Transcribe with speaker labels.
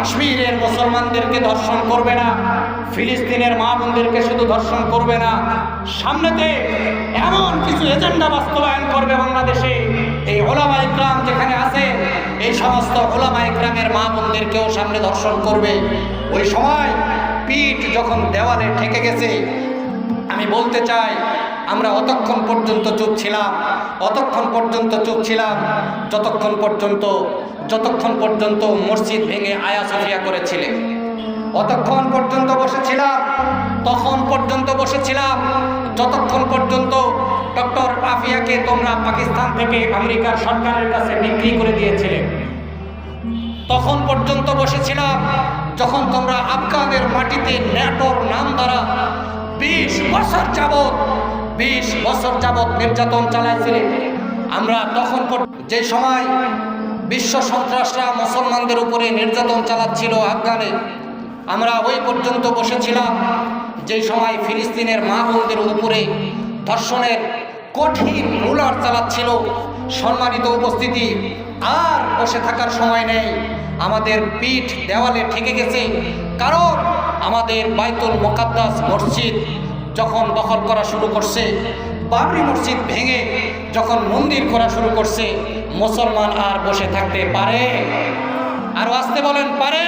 Speaker 1: কাশ্মীরের মুসলমানদেরকে ধর্ষণ করবে না, ফিলিস্তিনের মা বোনদেরকে শুধু ধর্ষণ করবে না, সামনেতে এমন কিছু এজেন্ডা বাস্তবায়ন করবে বাংলাদেশে। এই ওলামা ইকরাম যেখানে আছে, এই সমস্ত ওলামা ইকরামের মা বোনদেরকেও সামনে ধর্ষণ করবে। ওই সময় পিঠ যখন দেওয়ালে ঠেকে গেছে, আমি বলতে চাই, আমরা অতক্ষণ পর্যন্ত চুপ ছিলাম, অতক্ষণ পর্যন্ত চুপ ছিলাম, যতক্ষণ পর্যন্ত যতক্ষণ পর্যন্ত মসজিদ ভেঙে আয়া সফিয়া করেছিলেন অতক্ষণ পর্যন্ত বসেছিলাম, তখন পর্যন্ত বসেছিলাম, যতক্ষণ পর্যন্ত ডক্টর আফিয়াকে তোমরা পাকিস্তান থেকে আমেরিকার সরকারের কাছে বিক্রি করে দিয়েছিলে, তখন পর্যন্ত বসেছিলাম, যখন তোমরা আফগানের মাটিতে ন্যাটোর নাম দ্বারা বিশ বছর যাবৎ, বিশ বছর যাবৎ নির্যাতন চালাইছিলে, আমরা তখন যে সময় বিশ্ব সন্ত্রাসরা মুসলমানদের উপরে নির্যাতন চালাচ্ছিল আফগানে। আমরা ওই পর্যন্ত বসেছিলাম যে সময় ফিলিস্তিনের মা বোনদের উপরে ধর্ষণের কঠিন রুলার চালাচ্ছিল। সম্মানিত উপস্থিতি, আর বসে থাকার সময় নেই। আমাদের পিঠ দেওয়ালে ঠেকে গেছে, কারণ আমাদের বাইতুল মোকাদ্দাস মসজিদ যখন দখল করা শুরু করছে বাবরি মসজিদ ভেঙে যখন মন্দির করা শুরু করছে, মুসলমান আর বসে থাকতে পারে? আর আসতে বলেন, পারে?